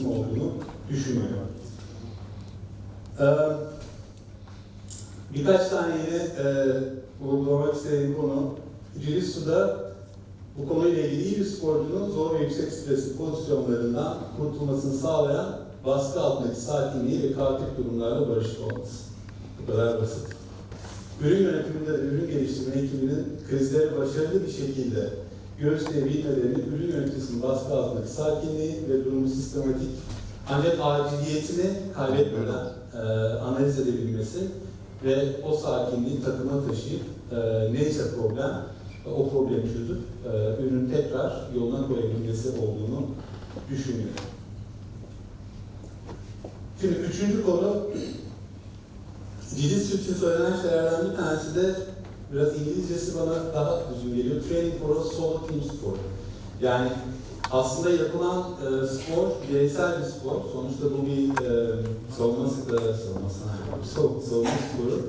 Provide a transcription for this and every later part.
kısmı olduğunu düşünüyorum. Ee, birkaç tane yine e, vurgulamak istediğim konu, Jiu-Jitsu'da bu konuyla ilgili iyi bir sporcunun zor ve yüksek stresli pozisyonlarından kurtulmasını sağlayan baskı altındaki sakinliği ve kaotik durumlarla barışık olması. Bu kadar basit. Ürün yönetiminde de ürün geliştirme ekibinin krizleri başarılı bir şekilde gösterebilmelerini, ürün yöneticisinin baskı altındaki sakinliği ve durumu sistematik ancak aciliyetini kaybetmeden e, analiz edebilmesi ve o sakinliği takıma taşıyıp e, neyse problem o problemi çözüp e, ürünü tekrar yoluna koyabilmesi olduğunu düşünüyorum. Şimdi üçüncü konu Jiu-Jitsu için söylenen şeylerden bir tanesi de biraz İngilizcesi bana daha düzgün geliyor. Training for a solo team sport. Yani aslında yapılan e, spor bireysel bir spor. Sonuçta bu bir e, savunma, e, savunma, savunma sporu.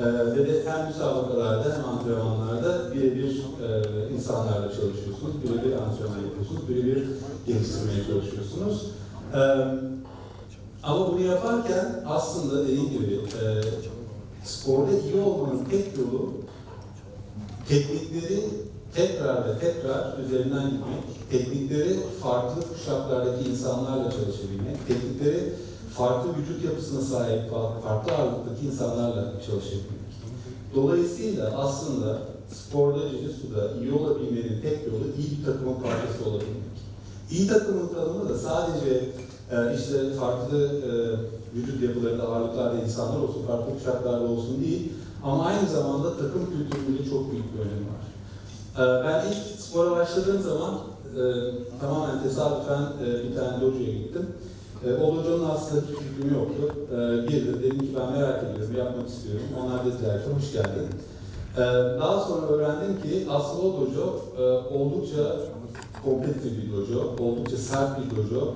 E, ve de hem müsabakalarda hem antrenmanlarda birebir e, insanlarla çalışıyorsunuz. Birebir antrenman yapıyorsunuz. Birebir geliştirmeye çalışıyorsunuz. E, ama bunu yaparken aslında dediğim gibi e, sporda iyi olmanın tek yolu teknikleri tekrar ve tekrar üzerinden gitmek, teknikleri farklı kuşaklardaki insanlarla çalışabilmek, teknikleri farklı vücut yapısına sahip, farklı ağırlıktaki insanlarla çalışabilmek. Dolayısıyla aslında sporda, jiu-jitsu'da iyi olabilmenin tek yolu iyi bir takımın parçası olabilmek. İyi takımın tanımı da sadece e, işte farklı e, vücut yapılarında, ağırlıklarda insanlar olsun, farklı kuşaklarda olsun değil, ama aynı zamanda takım kültüründe çok büyük bir önemi var. E, ben ilk spora başladığım zaman e, tamamen tesadüfen e, bir tane dojo'ya gittim. E, o dojo'nun aslında hiç fikrim yoktu. Girdim, dedim ki ben merak ediyorum, yapmak istiyorum. Onlar dediler ki hoş geldin. Daha sonra öğrendim ki aslında o dojo oldukça kompetitif bir dojo, oldukça sert bir dojo,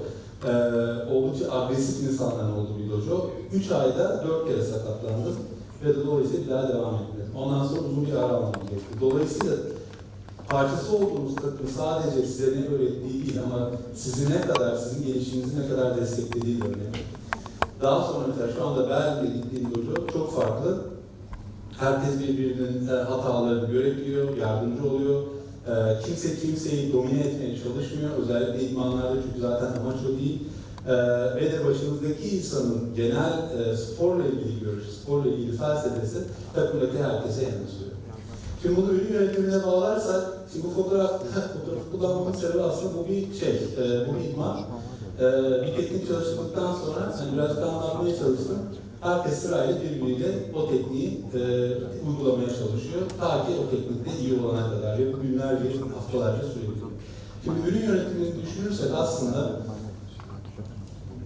oldukça agresif insanların olduğu bir dojo. 3 ayda 4 kere sakatlandım ve dolayısıyla devam etmedim. Ondan sonra uzun bir ara almam gerekti. Dolayısıyla parçası olduğunuz takım sadece size ne öğrettiği değil ama sizi ne kadar, sizin gelişiminizi ne kadar desteklediği de önemli. Daha sonra mesela şu anda Berlin'de gittiğim dojo çok farklı. Herkes birbirinin e, hatalarını görebiliyor, yardımcı oluyor. E, kimse kimseyi domine etmeye çalışmıyor. Özellikle idmanlarda çünkü zaten amaç o değil. E, de başımızdaki insanın genel e, sporla ilgili görüşü, sporla ilgili felsefesi takımdaki herkese yansıyor. Şimdi bunu ürün yönetimine bağlarsak, şimdi bu fotoğraf, fotoğraf kullanmamın sebebi aslında bu bir şey, e, bu bir idman. E, bir teknik çalıştıktan sonra hani biraz anlatmaya çalıştım. Herkes sırayla birbiriyle o tekniği e, uygulamaya çalışıyor. Ta ki o teknikte iyi olana kadar ve bu günlerce, haftalarca sürebiliyor. Şimdi ürün yönetimini düşünürsek aslında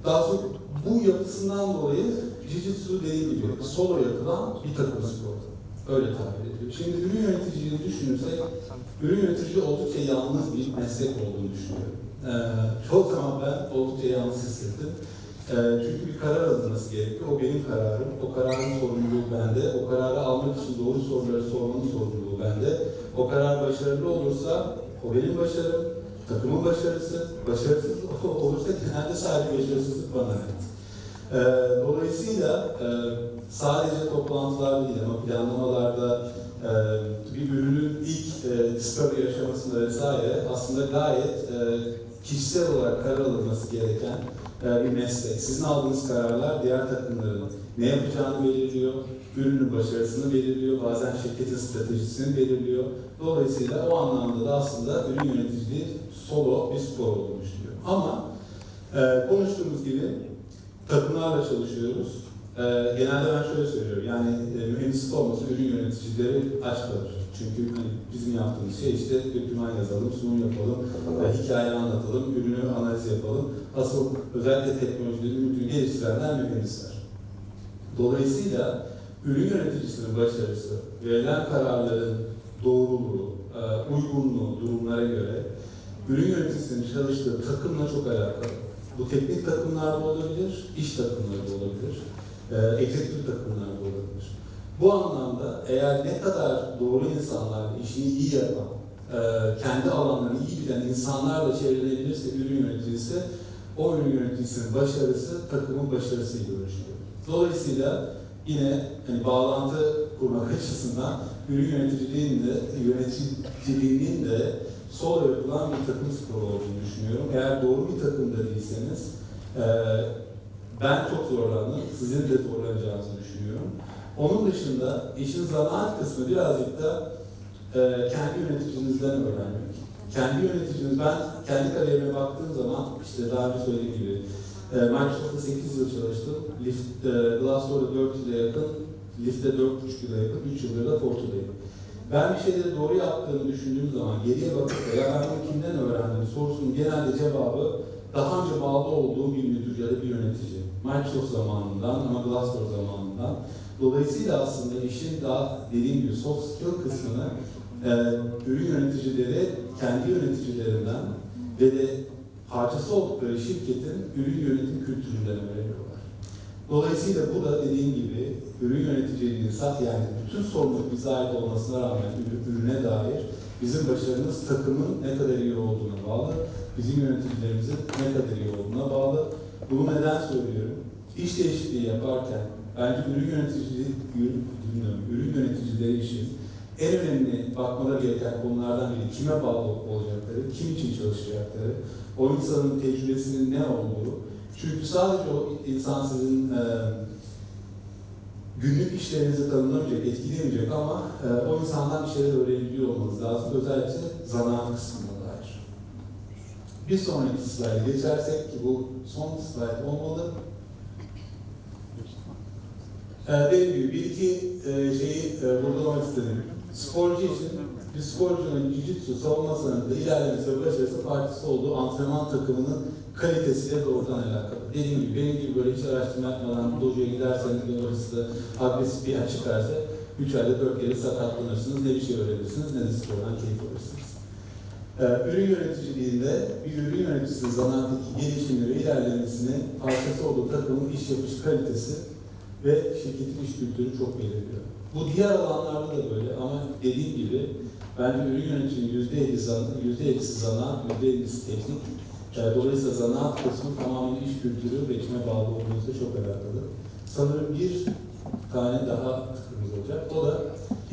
daha sonra bu yapısından dolayı Jiu-Jitsu gibi solo yapılan bir takım sporu. Öyle tabir ediyor. Şimdi ürün yöneticiliğini düşünürsek, ürün yönetici oldukça yalnız bir meslek olduğunu düşünüyorum. Ee, çok zaman ben oldukça yalnız hissettim. Ee, çünkü bir karar alınması gerekiyor. O benim kararım. O kararın sorumluluğu bende. O kararı almak için doğru soruları sormanın sorumluluğu bende. O karar başarılı olursa o benim başarım. Takımın başarısı. Başarısız olursa genelde sadece başarısızlık bana ait. Ee, dolayısıyla e, sadece toplantılar değil ama planlamalarda e, bir ürünün ilk e, discovery aşamasında vesaire aslında gayet e, kişisel olarak karar alınması gereken e, bir meslek. Sizin aldığınız kararlar diğer takımların ne yapacağını belirliyor, ürünün başarısını belirliyor, bazen şirketin stratejisini belirliyor. Dolayısıyla o anlamda da aslında ürün yöneticiliği solo bir spor olduğunu düşünüyorum. Ama e, konuştuğumuz gibi takımlarla çalışıyoruz. Ee, genelde ben şöyle söylüyorum, yani e, mühendislik olmasa ürün yöneticileri aç kalır. Çünkü hani bizim yaptığımız şey işte doküman yazalım, sunum yapalım, e, hikaye anlatalım, ürünü analiz yapalım. Asıl özellikle teknolojileri ürün geliştirenler mühendisler. Dolayısıyla ürün yöneticisinin başarısı, verilen kararların doğruluğu, e, uygunluğu durumlara göre ürün yöneticisinin çalıştığı takımla çok alakalı. Bu teknik takımlarda olabilir, iş takımları da olabilir, e, ekzekütif takımlar da olabilir. Bu anlamda eğer ne kadar doğru insanlar, işini iyi yapan, e, kendi alanlarını iyi bilen insanlarla çevrilebilirse ürün yöneticisi, o ürün yöneticisinin başarısı takımın başarısıyla ölçülüyor. Dolayısıyla yine hani bağlantı kurmak açısından ürün yöneticiliğinin de, yöneticiliğinin de sonra yapılan bir takım sporu olduğunu düşünüyorum. Eğer doğru bir takımda değilseniz eee ben çok zorlandım, sizin de zorlanacağınızı düşünüyorum. Onun dışında işin zanaat kısmı birazcık da e, kendi yöneticinizden öğrenmek. Kendi yöneticiniz, ben kendi kariyerime baktığım zaman işte daha önce söylediğim gibi e, Microsoft'ta 8 yıl çalıştım. Lift, e, Glassdoor'da 4 yıla yakın, Lift'te 4,5 yıla yakın, 3 yıldır da Fortu'dayım. Ben bir şeyleri doğru yaptığımı düşündüğüm zaman geriye bakıp da ya ben bunu kimden öğrendim sorusunun genelde cevabı daha önce bağlı olduğum bir müdür ya da bir yönetici. Microsoft zamanından ama Glassdoor zamanından. Dolayısıyla aslında işin daha dediğim gibi soft skill kısmını e, ürün yöneticileri kendi yöneticilerinden ve de parçası oldukları şirketin ürün yönetim kültüründen öğreniyorlar. Dolayısıyla bu da dediğim gibi ürün yöneticiliğinin yani bütün sorumluluk bize ait olmasına rağmen ürü- ürüne dair bizim başarımız takımın ne kadar iyi olduğuna bağlı, bizim yöneticilerimizin ne kadar iyi olduğuna bağlı. Bunu neden söylüyorum? İş değişikliği yaparken bence ürün yöneticiliği, ürün, ürün yöneticileri için en önemli bakmaları gereken konulardan biri kime bağlı olacakları, kim için çalışacakları, o insanın tecrübesinin ne olduğu. Çünkü sadece o insan sizin e, günlük işlerinizi tanımlamayacak, etkileyemeyecek ama e, o insandan bir şeyler öğrenebiliyor olmanız lazım. Özellikle zanaat dair. Bir sonraki slayda geçersek ki bu son slayt olmalı. Ee, dediğim gibi bir iki e, şeyi e, vurgulamak istedim. Sporcu için bir sporcunun jiu-jitsu savunma sanatında ilerlemesi ve başarısı partisi olduğu antrenman takımının kalitesiyle doğrudan alakalı. Dediğim gibi benim gibi böyle hiç araştırma yapmadan dojoya giderseniz ve orası da agresif bir yer çıkarsa 3 ayda 4 kere sakatlanırsınız, ne bir şey öğrenirsiniz ne de spordan keyif alırsınız. Ee, ürün yöneticiliğinde bir ürün yöneticisinin zanaattaki gelişimini ve ilerlemesini parçası olduğu takımın iş yapış kalitesi ve şirketin iş kültürü çok belirliyor. Bu diğer alanlarda da böyle ama dediğim gibi bence ürün yöneticinin yüzde elli zanaat, yüzde ellisi zanaat, yüzde ellisi teknik. Ee, Dolayısıyla zanaat kısmı tamamen iş kültürü ve içime bağlı olmanızda çok alakalı. Sanırım bir tane daha tıkımız olacak. O da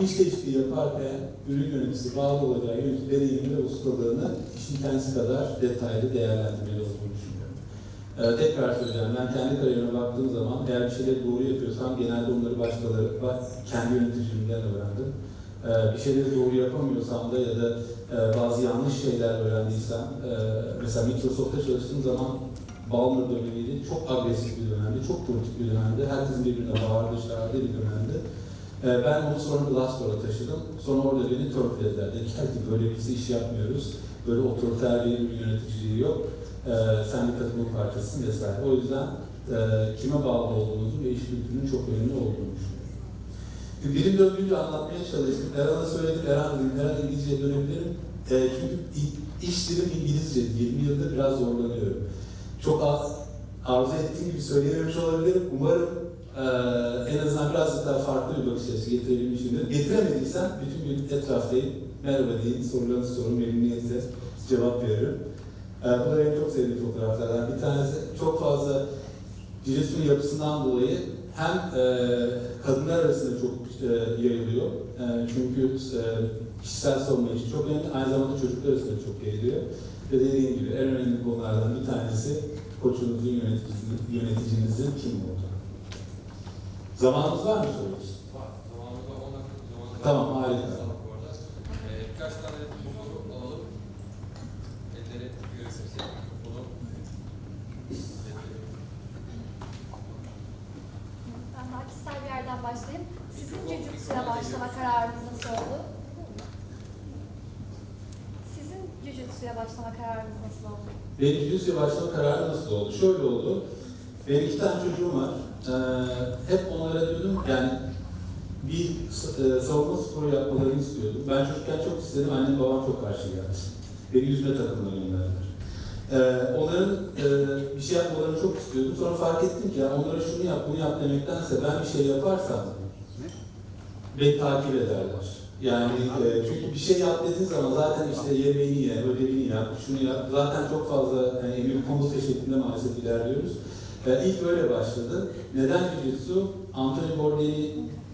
iş değişikliği yaparken ürün yöneticisi bağlı olacağı yönetici deneyimi ve ustalığını işin kendisi kadar detaylı değerlendirmeli olduğunu düşünüyorum. Ee, tekrar söyleyeceğim, ben kendi kariyerime baktığım zaman eğer bir şeyleri doğru yapıyorsam genelde onları başkaları, ba- kendi yöneticimden öğrendim. Ee, bir şeyleri doğru yapamıyorsam da ya da e, bazı yanlış şeyler öğrendiysem, e, mesela Microsoft'ta çalıştığım zaman Balmer dönemiydi, çok agresif bir dönemdi, çok politik bir dönemdi, herkesin birbirine bağırdığı, çağırdığı bir dönemdi. Ee, ben onu sonra Glassdoor'a taşıdım, sonra orada beni törpülediler. Dediler ki böyle biz iş yapmıyoruz, böyle otoriter bir yöneticiliği yok, ee, sen bir takımın parçasısın vesaire. O yüzden e, kime bağlı olduğunuzu ve iş kültürünün çok önemli olduğunu düşünüyorum. Dilim döndüğünce anlatmaya çalıştım. Erhan'a söyledim, Erhan dedim, Erhan İngilizce'ye dönebilirim. E, çünkü iş dilim İngilizce, 20 yıldır biraz zorlanıyorum. Çok arzu ettiğim gibi söyleyememiş olabilirim. Umarım e, en azından birazcık daha farklı bir bakış açısı getirebilmişimdir. Getiremediysem bütün gün etraftayım. Merhaba deyin, sorularınızı sorun, memnuniyetle cevap veririm. E, bu da benim çok sevdiğim fotoğraflardan bir tanesi. Çok fazla Giresun yapısından dolayı hem e, kadınlar arasında çok e, yayılıyor. E, çünkü e, kişisel savunma için çok önemli. Aynı zamanda çocuklar arasında çok yayılıyor. Ve dediğim gibi en önemli konulardan bir tanesi koçunuzun, yöneticinizin, yöneticinizin kim olduğu. Zamanımız var mı soruyoruz? Var. Zamanımızda 10 dakika zamanımız Tamam, var. harika. Bu arada. Ee, birkaç tane soru alalım. Elleri görürsek bunu. Ben daha kişisel bir yerden başlayayım. Sizin Jujutsu'ya başlama kararınız nasıl oldu? Sizin Jujutsu'ya başlama kararınız nasıl oldu? Benim Jujutsu'ya başlama kararı nasıl oldu? Şöyle oldu. Benim iki tane çocuğum var. Ee, hep onlara diyordum yani bir e, savunma sporu yapmalarını istiyordum. Ben çocukken çok istedim, annem babam çok karşı geldi. Beni yüzme takımına gönderdiler. Ee, onların e, bir şey yapmalarını çok istiyordum. Sonra fark ettim ki ya onlara şunu yap, bunu yap demektense ben bir şey yaparsam beni takip ederler. Yani e, çünkü bir şey yap dediğin zaman zaten işte yemeğini ye, ödevini yap, şunu yap. Zaten çok fazla yani emir komuta şeklinde maalesef ilerliyoruz. E, ilk öyle başladı. Neden Jiu-Jitsu? Anthony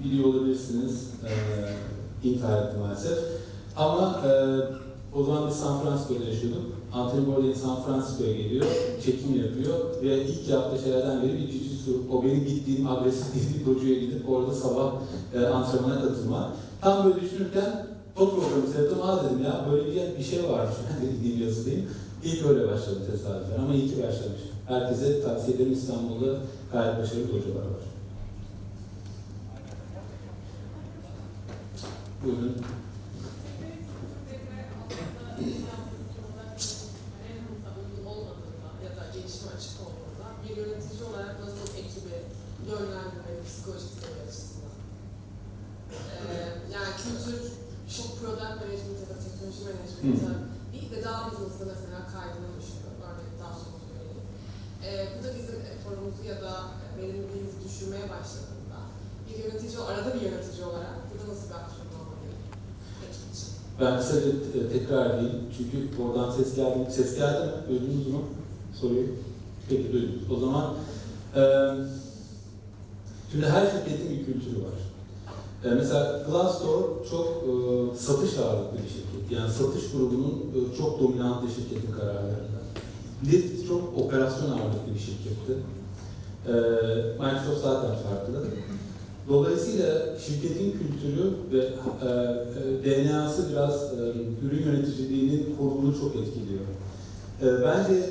biliyor olabilirsiniz. E, intihar etti maalesef. Ama e, o zaman biz San Francisco'da yaşıyorduk. Anthony Bourdain San Francisco'ya geliyor, çekim yapıyor ve ilk yaptığı şeylerden biri bir Jiu-Jitsu. O benim gittiğim agresif bir dojo'ya gidip orada sabah e, antrenmana katılma. Tam böyle düşünürken top programı seyrettim. Aa dedim ya böyle bir, şey varmış. dediğim yazıdayım. İlk öyle başladı tesadüfen ama iyi ki başlamış. Herkese tavsiye ederim İstanbul'da gayet başarılı dojolar var. Buyurun. olmadığında ya da gelişime açık olduğunda bir yönetici olarak nasıl ekibi yönlendirmeli psikolojik seviye açısından? Ee, yani kültür, çok product management ya da teknoloji management'a değil de daha business'ta mesela kaydını düşünüyorum. Örneğin daha sonra söyleyeyim. Ee, bu da bizim eforumuzu ya da verimliliğimizi düşürmeye başladığında bir yönetici, arada bir yönetici olarak burada nasıl bir aksiyon için. Ben kısaca te- tekrar edeyim. Çünkü oradan ses geldi. Ses geldi? Duydunuz mu? Soruyu. Peki duydunuz. O zaman eee şimdi her şirketin bir kültürü var. E, mesela Glassdoor çok e, satış ağırlıklı bir şirket. Yani satış grubunun e, çok dominant bir şirketin kararlarında. Lyft çok operasyon ağırlıklı bir şirketti. E, Microsoft zaten farklı. Dolayısıyla şirketin kültürü ve e, e, DNA'sı biraz e, ürün yöneticiliğinin konumunu çok etkiliyor. E, bence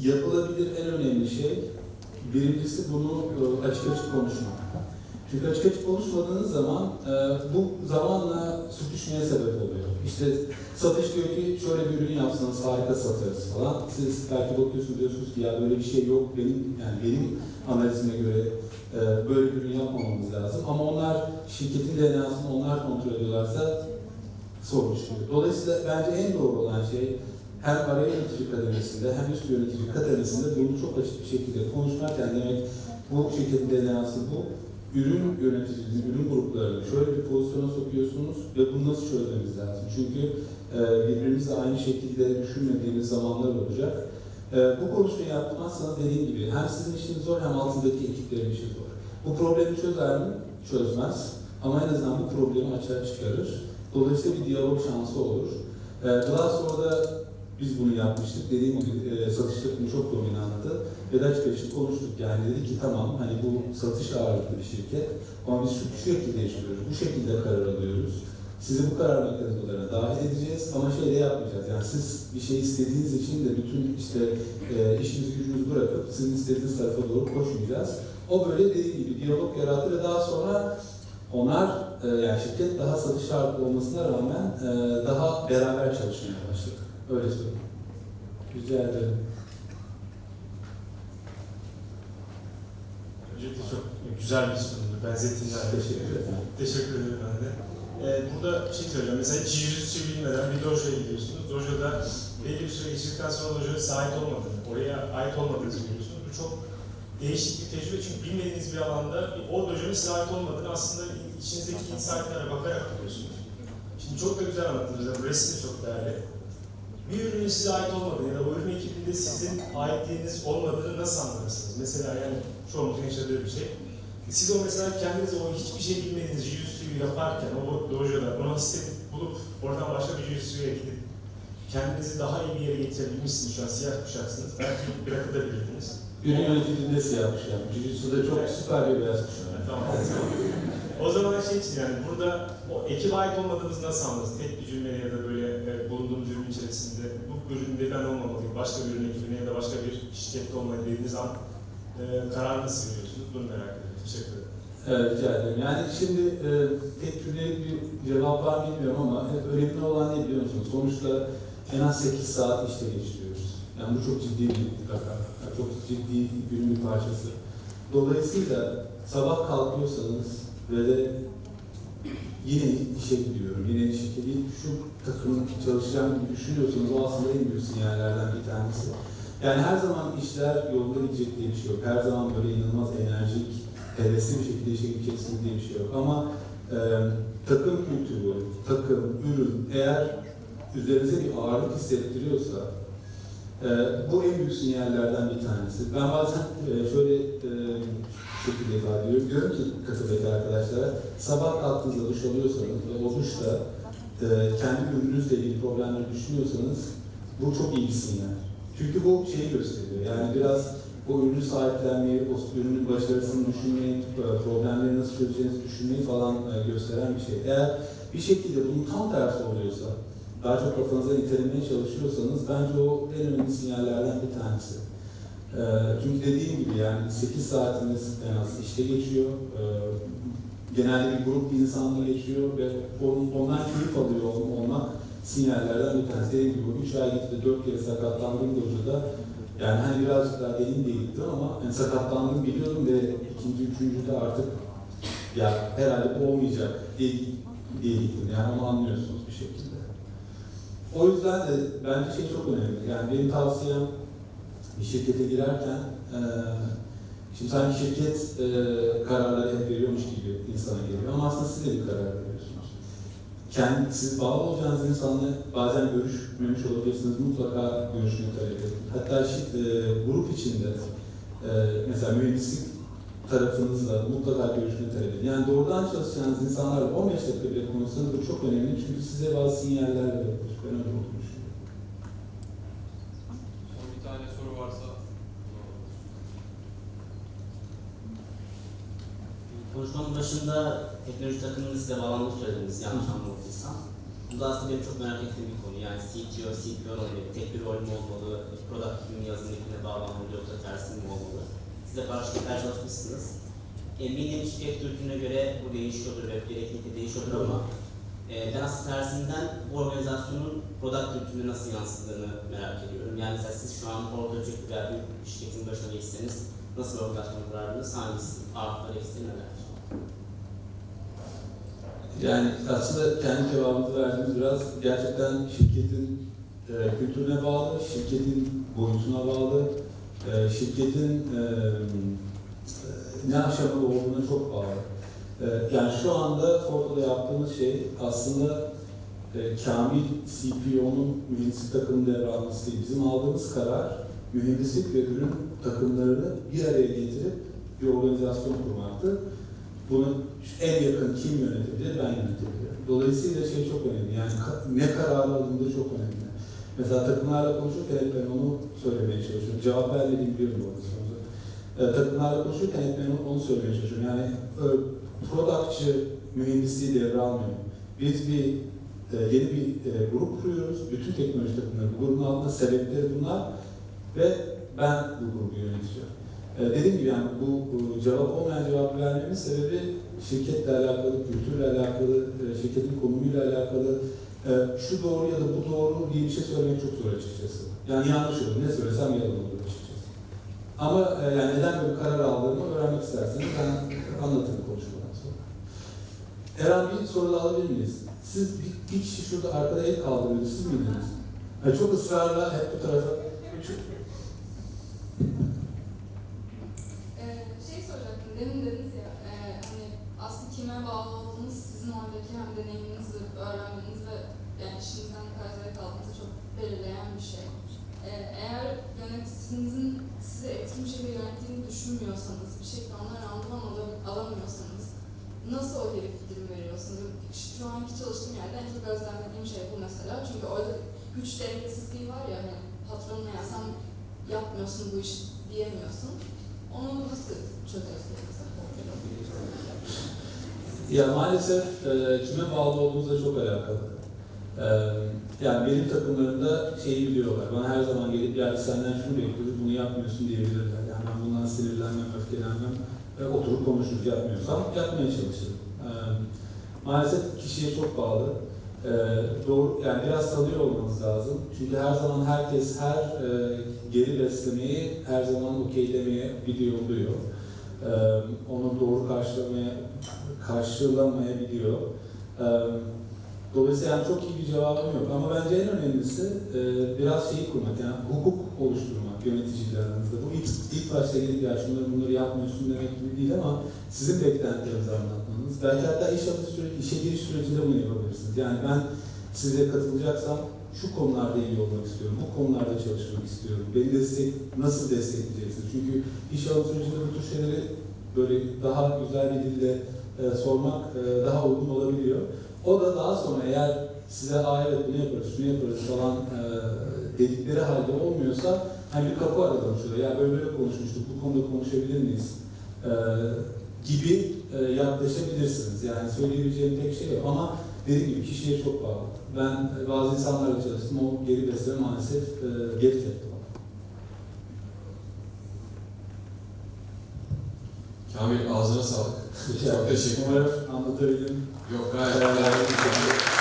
yapılabilir en önemli şey birincisi bunu e, açık açık konuşmak. Çünkü açık açık konuşmadığınız zaman e, bu zamanla sürtüşmeye sebep oluyor. İşte satış diyor ki şöyle bir ürün yapsanız harika satarız falan. Siz belki bakıyorsunuz diyorsunuz ki ya böyle bir şey yok benim yani benim analizime göre e, böyle bir ürün yapmamamız lazım. Ama onlar şirketin DNA'sını onlar kontrol ediyorlarsa sorun çıkıyor. Dolayısıyla bence en doğru olan şey hem ara yönetici kademesinde hem üst yönetici kademesinde bunu çok açık bir şekilde konuşmak yani demek bu şirketin DNA'sı bu. Ürün yöneticiliği, ürün gruplarını şöyle bir pozisyona sokuyorsunuz ve bunu nasıl çözmemiz lazım? Çünkü e, birbirimizle aynı şekilde düşünmediğimiz zamanlar olacak. E, bu konuşmayı yapmazsanız dediğim gibi hem sizin işiniz zor hem altındaki ekiplerin işi zor. Bu problemi çözer mi? Çözmez. Ama en azından bu problemi açığa çıkarır. Dolayısıyla bir diyalog şansı olur. E, Glassdoor'da biz bunu yapmıştık. Dediğim gibi e, satış takımı çok dominanttı. Ve de açık açık konuştuk. Yani dedi ki tamam hani bu satış ağırlıklı bir şirket ama biz şu, şekilde yaşıyoruz. Bu şekilde karar alıyoruz. Sizi bu karar mekanizmalarına dahil edeceğiz ama şey de yapmayacağız. Yani siz bir şey istediğiniz için de bütün işte e, işinizi gücünüzü bırakıp sizin istediğiniz tarafa doğru koşmayacağız. O böyle dediğim gibi diyalog yarattı ve daha sonra onlar e, yani şirket daha satış ağırlıklı olmasına rağmen e, daha beraber çalışmaya başladı. Öyle söyleyeyim. Rica ederim. Öncelikle çok güzel bir sunumdu. Benzettiğinler. Teşekkür ederim. Teşekkür ederim ben de. Ee, burada şey söyleyeceğim. Mesela hiç jiu bilmeden bir dojo'ya gidiyorsunuz. Dojo'da belli bir süre geçirdikten sonra dojo'ya sahip olmadığını, oraya ait olmadığınızı görüyorsunuz. Bu çok değişik bir tecrübe çünkü bilmediğiniz bir alanda o dojo'nun size ait olmadığını aslında içinizdeki insightlere bakarak biliyorsunuz. Şimdi çok da güzel anlattınız. Burası da çok değerli. Bir ürünün size ait olmadığını ya da o ürün ekibinde sizin aitliğiniz olmadığını nasıl anlarsınız? Mesela yani çoğumuzun yaşadığı bir şey. Siz o mesela kendiniz o hiçbir şey bilmediğiniz jiu-jitsu'yu yaparken o dojo'da onu hissedip bulup oradan başka bir jiu-jitsu'ya gidip kendinizi daha iyi bir yere getirebilmişsiniz. Şu an siyah kuşaksınız. Belki bırakabilirdiniz. Ürün yöneticiliğinde siyah kuşak. Jiu-Jitsu'da çok süper bir beyaz kuşak. Tamam. o zaman şey için yani burada o ekibe ait olmadığınızı nasıl anladınız? Tek bir cümle ya da böyle e, bulunduğumuz ürün içerisinde bu üründe ben olmamalıyım, başka bir ürün ekibine ya da başka bir şirkette olmalı dediğiniz an e, karar nasıl veriyorsunuz? Bunu merak ediyorum. Teşekkür ederim. Evet, rica ederim. Yani şimdi e, tek cümlelik bir cevap var bilmiyorum ama hep önemli olan ne biliyor musunuz? Sonuçta en az 8 saat işte geçiriyoruz. Yani bu çok ciddi bir rakam. Yani çok ciddi günün bir parçası. Dolayısıyla sabah kalkıyorsanız ve de yine işe gidiyorum, yine şirketi şu takımın çalışacağım gibi düşünüyorsanız o aslında en büyük sinyallerden bir tanesi. Yani her zaman işler yolunda gidecek diye bir şey yok. Her zaman böyle inanılmaz enerjik, hevesli bir şekilde işe gideceksiniz diye bir şey yok. Ama e, takım kültürü, takım, ürün eğer üzerinize bir ağırlık hissettiriyorsa e, bu en büyük sinyallerden bir tanesi. Ben bazen e, şöyle e, şekilde ifade ediyorum. Diyorum ki katıldaki arkadaşlara sabah kalktığınızda duş alıyorsanız ve o duşta e, kendi ürününüzle ilgili problemleri düşünüyorsanız bu çok iyi bir sinyal. Çünkü bu şeyi gösteriyor. Yani biraz o ürünü sahiplenmeyi, o ürünün başarısını düşünmeyi, e, problemleri nasıl çözeceğinizi düşünmeyi falan e, gösteren bir şey. Eğer bir şekilde bunun tam tersi oluyorsa, daha çok kafanıza itelemeye çalışıyorsanız bence o en önemli sinyallerden bir tanesi. E, çünkü dediğim gibi yani 8 saatiniz en az işte geçiyor. E, genelde bir grup insanla geçiyor ve onun, ondan keyif alıyor ol- olmak sinyallerden bir tanesi. Dediğim gibi 3 ay gitti, 4 kere sakatlandım hocada. Yani hani birazcık daha derin diye gittim ama hani sakatlandım biliyordum ve ikinci, üçüncü de artık ya herhalde bu olmayacak diye, diye gittim. Yani onu anlıyorsunuz bir şekilde. O yüzden de bence şey çok önemli. Yani benim tavsiyem bir şirkete girerken eee şimdi sanki şirket eee kararları hep veriyormuş gibi insana geliyor ama aslında siz de bir karar veriyorsunuz. Kendi, siz bağlı olacağınız insanla bazen görüşmemiş olabilirsiniz. Mutlaka görüşmeyi talep edin. Hatta şi- eee, grup içinde eee, mesela mühendislik tarafınızla mutlaka görüşmeyi talep edin. Yani doğrudan çalışacağınız insanlarla 15 dakika bile konuşsanız bu çok önemli. Çünkü size bazı sinyaller verebilir. Ben öyle olduğunu düşünüyorum. Son bir tane soru varsa. Konuşmanın başında teknoloji takımının size bağlandığını söylediniz yanlış anlamadıysam. Bu da aslında benim çok merak ettiğim bir konu. Yani CTO, CPO olmalı, tek bir rol mü olmalı, product team'in yazılım ekibine bağlanmalı yoksa tersi mi olmalı? Siz de karşılıklar çalışmışsınız. Eminim şirket kültürüne göre bu değişiyordur ve gereklilikle değişiyordur ama e, ben aslında tersinden bu organizasyonun product kültürüne nasıl yansıdığını merak ediyorum. Yani mesela siz şu an ortacık veya bir şirketin başına geçseniz nasıl bir organizasyon kurardınız? Hangisi artıları eksileri neler? Yani aslında kendi cevabımızı verdiğimiz biraz gerçekten şirketin e, kültürüne bağlı, şirketin boyutuna bağlı, e, şirketin e, e, ne aşamada olduğuna çok bağlı. E, yani şu anda Forto'da yaptığımız şey aslında e, Kamil CPO'nun mühendislik takımını devralması değil. Bizim aldığımız karar mühendislik ve ürün takımlarını bir araya getirip bir organizasyon kurmaktı. Bunu en yakın kim yönetebilir? Ben yönetebilirim. Dolayısıyla şey çok önemli. Yani ne karar alındığı çok önemli. Mesela takımlarla konuşurken hep ben onu söylemeye çalışıyorum. Cevap vermediğimi biliyorum bu arada sonuçta. Ee, takımlarla konuşurken hep ben onu, söylemeye çalışıyorum. Yani e, productçı mühendisliği devralmıyor. Biz bir e, yeni bir e, grup kuruyoruz. Bütün teknoloji takımları bu grubun altında sebepleri bunlar ve ben bu grubu yöneteceğim. Ee, dediğim gibi yani bu, bu cevap olmayan cevap vermemin sebebi şirketle alakalı, kültürle alakalı, e, şirketin konumuyla alakalı. E, şu doğru ya da bu doğru diye bir şey söylemek çok zor açıkçası. Yani yanlış olur. Ne söylesem yalan olur açıkçası. Ama e, yani neden böyle karar aldığımı öğrenmek isterseniz ben anlatırım konuşmadan sonra. Eren bir soru da alabilir miyiz? Siz bir, bir kişi şurada arkada el kaldırıyordu. Siz miydiniz? Yani çok ısrarla hep bu tarafa... Şu- Ee, şey soracaktım, demin dediniz ya, e, hani aslında kime bağlı olduğunuz sizin oradaki hem deneyiminizi öğrenmeniz ve yani işinizden ne kadar zevk aldığınızı çok belirleyen bir şey. Ee, eğer yöneticinizin sizi etkin bir şekilde yönettiğini düşünmüyorsanız, bir şekilde ondan randıman ala- alamıyorsanız nasıl o geri bildirim veriyorsunuz? Şu anki çalıştığım yerde en çok gözlemlediğim şey bu mesela. Çünkü orada güç dengesizliği var ya, hani patronuna ya sen yapmıyorsun bu işi diyemiyorsun. Onu nasıl mesela? Ya maalesef e, kime bağlı olduğunuzla çok alakalı. E, yani benim takımlarımda şeyi biliyorlar. Bana her zaman gelip ya biz senden şunu bekliyoruz, bunu yapmıyorsun diyebilirler. Yani ben bundan sinirlenmem, öfkelenmem. E, oturup konuşuruz, yapmıyorsam yapmaya çalışırım. E, maalesef kişiye çok bağlı. E, doğru, yani biraz tanıyor olmanız lazım. Çünkü her zaman herkes her e, geri beslemeyi her zaman okeylemeye gidiyor oluyor. E, onu doğru karşılamaya karşılamayabiliyor. Ee, Dolayısıyla yani çok iyi bir cevabım yok ama bence en önemlisi e, biraz şeyi kurmak, yani hukuk oluşturmak yöneticiler aranızda. Bu ilk, ilk başta gelip ya şunları bunları yapmıyorsun demek gibi değil ama sizin beklentilerinizi anlatmak yapmanız. Belki hatta iş alış süreci, işe giriş sürecinde bunu yapabilirsiniz. Yani ben size katılacaksam şu konularda iyi olmak istiyorum, bu konularda çalışmak istiyorum. Beni destek, nasıl destekleyeceksiniz? Çünkü iş alım sürecinde bu tür şeyleri böyle daha güzel bir dille e, sormak e, daha uygun olabiliyor. O da daha sonra eğer size aa evet bunu yaparız, şunu yaparız falan e, dedikleri halde olmuyorsa hani bir kapı aradan şurada ya böyle böyle konuşmuştuk, bu konuda konuşabilir miyiz? E, gibi e, yaklaşabilirsiniz. Yani söyleyebileceğim tek şey yok ama dediğim gibi kişiye çok bağlı. Ben e, bazı insanlarla çalıştım, o geri besleme maalesef e, geri tepti bana. Kamil ağzına sağlık. Çok teşekkür ederim. Umarım anlatabildim. Yok gayet Ee.